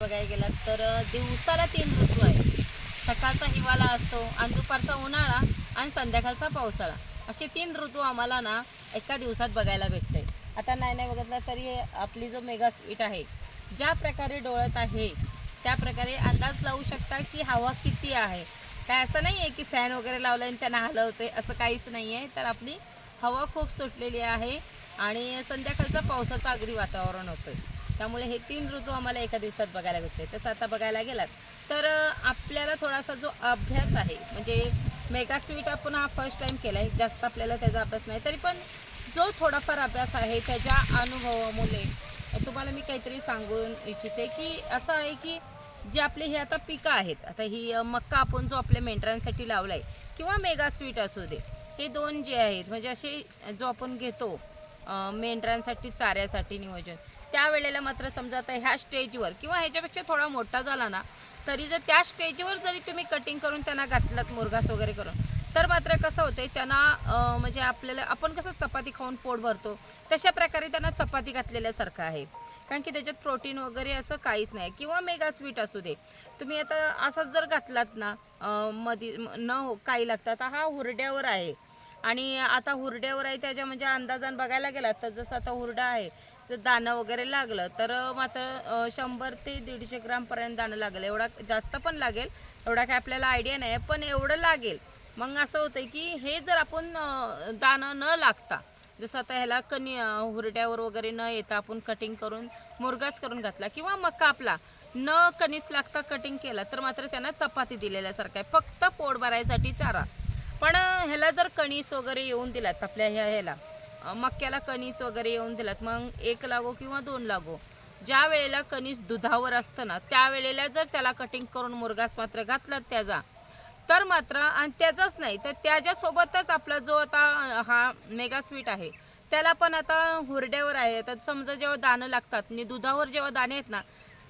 बघायला गेलात तर दिवसाला तीन ऋतू आहे सकाळचा हिवाळा असतो आणि दुपारचा उन्हाळा आणि संध्याकाळचा पावसाळा. असे तीन ऋतू आम्हाला ना एका दिवसात बघायला भेटते आता नाही नाही बघितलं तरी आपली जो मेगा स्वीट आहे ज्या प्रकारे डोळत आहे त्या प्रकारे अंदाज लावू शकता की हवा किती आहे. काय असं नाही आहे की फॅन वगैरे लावलं आणि त्यांना हलवते असं काहीच नाही आहे तर आपली हवा खूप सुटलेली आहे आणि संध्याकाळचा पावसाचं अगदी वातावरण होतं त्यामुळे हे तीन ऋतू आम्हाला एका दिवसात बघायला भेटले. तसं आता बघायला गेलात तर आपल्याला थोडासा जो अभ्यास आहे म्हणजे मेगा स्वीट आपण हा फर्स्ट टाईम केला आहे जास्त आपल्याला त्याचा अभ्यास नाही तरी पण जो थोडाफार अभ्यास आहे त्याच्या अनुभवामुळे तुम्हाला मी काहीतरी सांगून इच्छिते की असं आहे की जे आपले हे आता पिकं आहेत आता ही मक्का आपण जो आपल्या मेंढरांसाठी लावला आहे किंवा मेगा स्वीट असू दे हे दोन जे आहेत म्हणजे असे जो आपण घेतो मेंढरांसाठी चाऱ्यासाठी नियोजन त्यावेळेला मात्र समजा आता ह्या स्टेजवर किंवा ह्याच्यापेक्षा थोडा मोठा झाला ना तरी जर त्या स्टेजवर जरी तुम्ही कटिंग करून त्यांना घातलात मुरघास वगैरे करून तर मात्र कसं होतंय त्यांना म्हणजे आपल्याला आपण कसं चपाती खाऊन पोट भरतो तशा प्रकारे त्यांना चपाती घातलेल्यासारखं आहे. कारण की त्याच्यात प्रोटीन वगैरे असं काहीच नाही. किंवा मेगा स्वीट असू दे. तुम्ही आता असंच जर घातलात ना मधी न हो- काही लागतात हा हुरड्यावर आहे. आणि आता हुरड्यावर आहे त्याच्या म्हणजे अंदाजान बघायला गेला तर जसं आता हुरडा आहे तर दाणं वगैरे लागलं तर मात्र शंभर ते दीडशे ग्रामपर्यंत दाणं लागेल. एवढा जास्त पण लागेल एवढा काय आपल्याला आयडिया नाही पण एवढं लागेल. मग असं होतं की हे जर आपण दाणं न लागता जसं आता ह्याला कणी हुरड्यावर वगैरे न येता आपण कटिंग करून मुरगास करून घातला किंवा मका आपला न कणीस लागता कटिंग केला तर मात्र त्यांना चपाती दिलेल्यासारखं आहे. फक्त पोट भरायसाठी चारा. पण ह्याला जर कणीस वगैरे येऊन दिलात आपल्या ह्या ह्याला मक्याला कणीस वगैरे येऊन दिलात मग एक लागो किंवा दोन लागो. ज्या वेळेला कणीस दुधावर असतं ना त्यावेळेला जर त्याला कटिंग करून मुरगास मात्र घातलात त्याचा तर मात्र आणि त्याचाच नाही तर त्याच्यासोबतच आपला जो आता हा मेगा स्वीट आहे त्याला पण आता हुरड्यावर आहे. तर समजा जेव्हा दाणं लागतात आणि दुधावर जेव्हा दाणे आहेत ना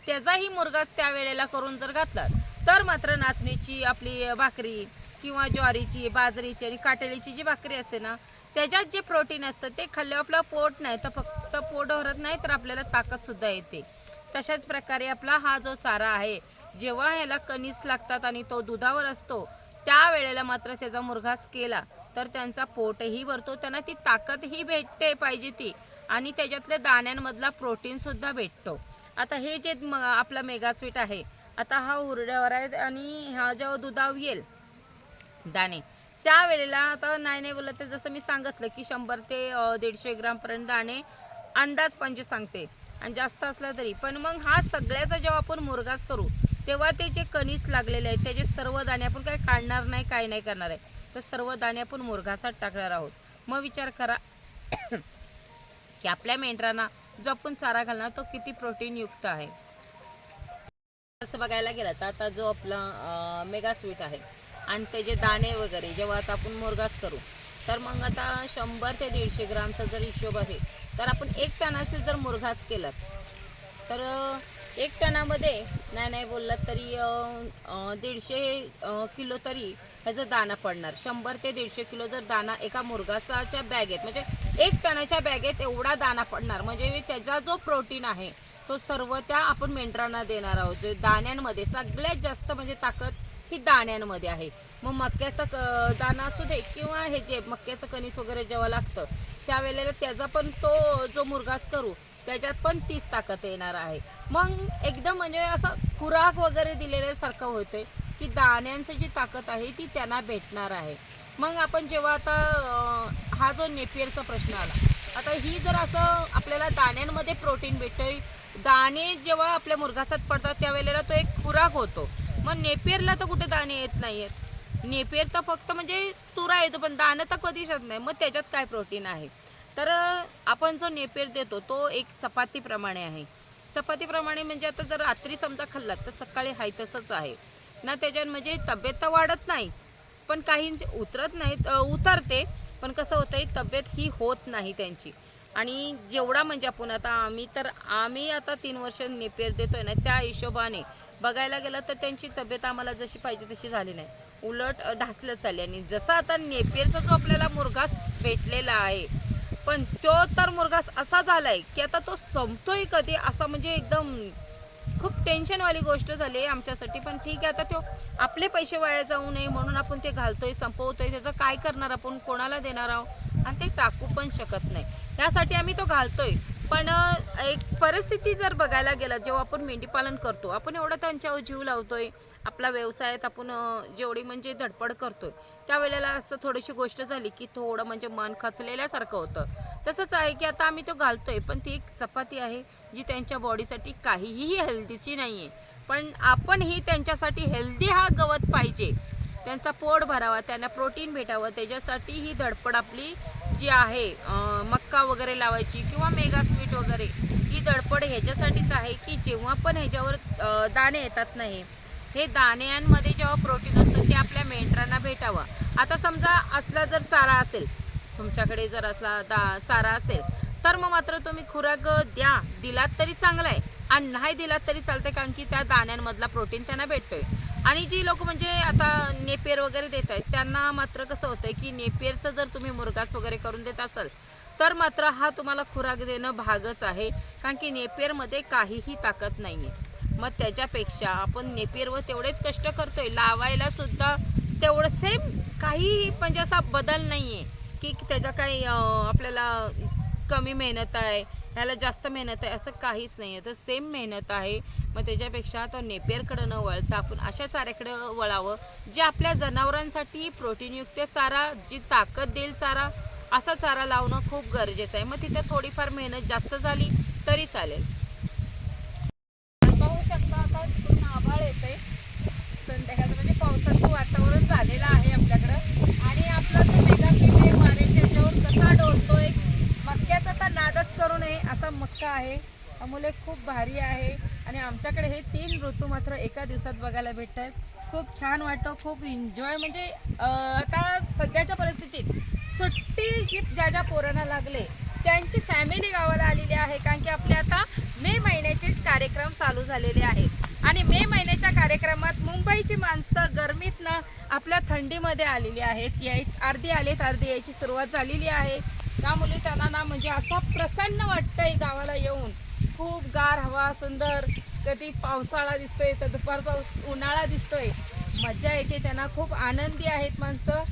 त्याचाही मुरगास त्यावेळेला करून जर घातला तर मात्र नाचणीची आपली भाकरी किंवा ज्वारीची बाजरीची आणि काटेलीची जी भाकरी असते ना त्याच्यात जे प्रोटीन असतं ते खाल्ल्यावर आपलं पोट नाही तर फक्त पोट भरत नाही तर आपल्याला ताकदसुद्धा येते. तशाच प्रकारे आपला हा जो चारा आहे जेव्हा ह्याला कणीस लागतात आणि तो दुधावर असतो त्यावेळेला मात्र त्याचा मुरघास केला तर त्यांचा पोटही भरतो त्यांना ती ताकदही भेटते पाहिजे ती आणि त्याच्यातल्या दाण्यांमधला प्रोटीनसुद्धा भेटतो. आता हे जे म- आपला मेगास्वीट आहे आता हा हुरड्यावर आहे आणि हा जेव्हा दुधावर येईल दाणे त्यावेळेला आता नाही नाही बोलत ते जसं मी सांगितलं की शंभर ते दीडशे ग्रामपर्यंत दाणे अंदाज म्हणजे सांगते. आणि जास्त असला तरी. पण मग हा सगळ्याचा जेव्हा आपण मुरगास करू तेव्हा ते जे कणीस लागलेले आहेत त्याचे सर्व दाणे आपण काय काढणार नाही काय नाही करणार आहे. तर सर्व दाणे आपण मुरघासात टाकणार आहोत. मग विचार करा की आपल्या मेंढरांना जो आपण चारा घालणार तो किती प्रोटीन युक्त आहे. असं बघायला गेलं तर आता जो आपला मेगा स्वीट आहे आणि त्याचे दाणे वगैरे जेव्हा आता आपण मुरगाच करू तर मग आता शंभर ते दीडशे ग्रामचा जर हिशोब आहे तर आपण एक टनाचे जर मुरघास केलं तर एक टनामध्ये नाही नाही बोललात तरी दीडशे किलो तरी ह्याचा दाणा पडणार. शंभर ते दीडशे किलो जर दाना एका मुरगासाच्या बॅगेत म्हणजे एक टनाच्या बॅगेत एवढा दाणा पडणार. म्हणजे त्याचा जो प्रोटीन आहे तो सर्व त्या आपण मेंढरांना देणार आहोत. जे दाण्यांमध्ये सगळ्यात जास्त म्हणजे ताकद ही दाण्यांमध्ये आहे. मग मक्याचा क- दाणा असू दे किंवा हे जे मक्याचं कणीस वगैरे जेव्हा लागतं त्यावेळेला त्याचा पण तो जो मुरगास करू त्याच्यात पण तीच ताकद येणार आहे. मग एकदम म्हणजे असं खुराक वगैरे दिलेल्यासारखं होते की दाण्यांची जी ताकद आहे ती त्यांना भेटणार आहे. मग आपण जेव्हा आता हा जो नेपियरचा प्रश्न आला आता ही जर असं आपल्याला दाण्यांमध्ये प्रोटीन भेटतोय दाणे जेव्हा आपल्या मुरघासात पडतात त्यावेळेला तो एक खुराक होतो. मग नेपियरला तर कुठे दाणे येत नाहीयेत. नेपियर तर फक्त म्हणजे तुरा येतो पण दाणं तर कधीच येत नाही. मग त्याच्यात काय प्रोटीन आहे? तर आपण जो नेपियर देतो तो एक चपातीप्रमाणे आहे. चपातीप्रमाणे म्हणजे आता जर रात्री समजा खाल्लात तर सकाळी हाय तसंच आहे. ना त्याच्यात म्हणजे तब्येत तर वाढत नाही पण काहींचे उतरत नाहीत उतरते पण कसं होतंय तब्येत ही होत नाही त्यांची. आणि जेवढा म्हणजे आपण आता आम्ही तर आम्ही आता तीन वर्ष नेपेर देतोय ना त्या हिशोबाने बघायला गेलं तर त्यांची तब्येत आम्हाला जशी पाहिजे तशी झाली नाही. उलट ढासलंच ढासलत चालली. आणि जसा आता नेपियरचा जो आपल्याला मुरगास भेटलेला आहे पण तो तर मुरगास असा झालाय की आता तो संपतोय कधी असा म्हणजे एकदम खूप टेन्शनवाली गोष्ट झाली आहे आमच्यासाठी. पण ठीक आहे आता तो आपले पैसे वाया जाऊ नये म्हणून आपण ते घालतोय संपवतोय त्याचं काय करणार आपण? कोणाला देणार आहोत? आणि ते टाकू पण शकत नाही. त्यासाठी आम्ही तो घालतोय. पण एक परिस्थिती जर बघायला गेलं जेव्हा आपण मेंढीपालन करतो आपण एवढा त्यांच्यावर जीव लावतोय आपला व्यवसायात आपण जेवढी म्हणजे धडपड करतोय त्यावेळेला असं थोडीशी गोष्ट झाली की थोडं म्हणजे मन खचलेल्यासारखं होतं. तसंच आहे की आता आम्ही तो घालतोय पण ती एक चपाती आहे जी त्यांच्या बॉडीसाठी काहीही हेल्दीची नाही आहे पण आपणही त्यांच्यासाठी हेल्दी हा गवत पाहिजे. त्यांचा पोट भरावा त्यांना प्रोटीन भेटावं त्याच्यासाठी ही धडपड आपली जी आहे मक्का वगैरे लावायची किंवा मेगा स्वीट वगैरे ही दडपड ह्याच्यासाठीच आहे की जेव्हा पण ह्याच्यावर दाणे येतात नाही हे दाण्यांमध्ये जेव्हा प्रोटीन असतं ते आपल्या मेंढरांना भेटावं. आता समजा असला जर चारा असेल तुमच्याकडे जर असला दा चारा असेल तर मग मात्र तुम्ही खुराक द्या. दिलात तरी चांगला आहे. आणि नाही दिलात तरी चालतं कारण की त्या दाण्यांमधला प्रोटीन त्यांना भेटतोय. आणि जी लोक म्हणजे आता नेपेर वगैरे देत आहेत त्यांना मात्र कसं होतंय की नेपियरचं जर तुम्ही मुरगास वगैरे करून देत असाल तर मात्र हा तुम्हाला खुराक देणं भागच आहे कारण की नेपेरमध्ये काहीही ताकद नाही आहे मग त्याच्यापेक्षा आपण नेपियरवर तेवढेच कष्ट करतोय लावायला सुद्धा तेवढं सेम काही म्हणजे असा बदल नाही आहे की त्याचा काही आपल्याला कमी मेहनत आहे ह्याला जास्त मेहनत आहे असं काहीच नाही आहे तर सेम मेहनत आहे मग त्याच्यापेक्षा तो नेपियरकडं न वळता आपण अशा चाऱ्याकडं वळावं जे आपल्या जनावरांसाठी प्रोटीनयुक्त चारा जी ताकद देईल चारा असा चारा लावणं खूप गरजेचं आहे. मग तिथं थोडीफार मेहनत जास्त झाली तरी चालेल. पाहू शकता आता तिथून आभाळ येते संध्याकाळचं म्हणजे पावसाचं वातावरण झालेलं आहे आपल्याकडं. आणि आपला तो मेगा आहे वाऱ्याच्या ह्याच्यावर कसा डोलतोय मक्क्याचा तर नादच करू नये असा मक्का आहे. त्यामुळे खूप भारी आहे आणि आमच्याकडे हे तीन ऋतू मात्र एका दिवसात बघायला भेटत खूप छान वाटतं खूप एन्जॉय म्हणजे आता सध्याच्या परिस्थितीत सुट्टी जी ज्या ज्या पोरांना लागले त्यांची फॅमिली गावाला आलेली आहे. कारण की आपले आता मे महिन्याचेच कार्यक्रम चालू झालेले आहेत आणि मे महिन्याच्या कार्यक्रमात मुंबईची माणसं गरमीतनं आपल्या थंडीमध्ये आलेली आहेत. याय अर्धी आलेत अर्धी यायची सुरुवात झालेली आहे. त्यामुळे त्यांना ना म्हणजे असा प्रसन्न वाटतंय गावाला येऊन. खूप गार हवा सुंदर. कधी पावसाळा दिसतोय तर दुपारचा उन्हाळा दिसतोय. मज्जा येते त्यांना खूप आनंदी आहेत माणसं.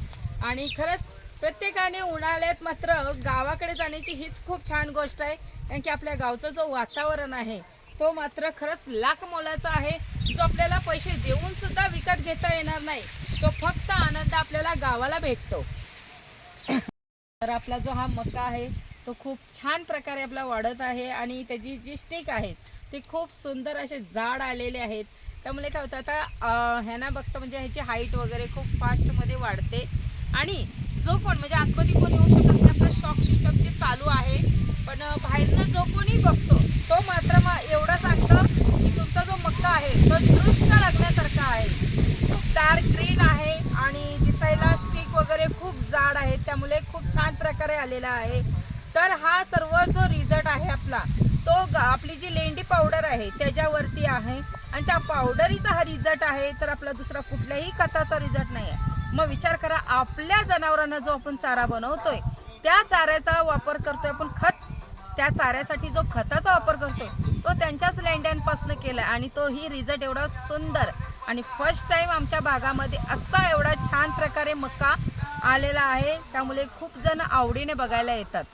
आणि खरंच प्रत्येकाने उन्हाळ्यात मात्र गावाकडे जाण्याची हीच खूप छान गोष्ट आहे. कारण की आपल्या गावचं जो वातावरण आहे तो मात्र खरंच लाख मोलाचा आहे. जो आपल्याला पैसे देऊन सुद्धा विकत घेता येणार नाही तो फक्त आनंद आपल्याला गावाला भेटतो. तर आपला जो हा मका आहे तो खूप छान प्रकारे आपला वाढत आहे आणि त्याची जी स्टिक आहेत ती खूप सुंदर असे जाड आलेले आहेत. त्यामुळे काय होतं आता ह्यांना बघतं म्हणजे ह्याची हाईट वगैरे खूप फास्टमध्ये वाढते. आणि जो कोण म्हणजे आतमध्ये कोण येऊ शकत नाही आपलं शॉक सिस्टम जे चालू आहे. पण बाहेरनं जो कोणी बघतो तो मात्र मग एवढं सांगतं की तुमचा जो मक्का आहे तो दृष्ट लागण्यासारखा आहे. खूप डार्क ग्रीन आहे आणि दिसायला स्टिक वगैरे खूप जाड आहे त्यामुळे खूप छान प्रकारे आलेला आहे. तर हा सर्व जो रिझल्ट आहे आपला तो ग- आपली जी लेंडी पावडर आहे त्याच्यावरती आहे. आणि त्या पावडरीचा हा रिझल्ट आहे तर आपला दुसरा कुठल्याही खताचा रिझल्ट नाही आहे मग विचार करा आपल्या जनावरांना जो आपण चारा बनवतोय त्या चाऱ्याचा वापर करतोय आपण खत. त्या चाऱ्यासाठी जो खताचा वापर करतोय तो त्यांच्याच लेंड्यांपासून केला आणि तो ही रिझल्ट एवढा सुंदर. आणि फर्स्ट टाइम आमच्या भागामध्ये असा एवढा छान प्रकारे मक्का आलेला आहे त्यामुळे खूप जण आवडीने बघायला येतात.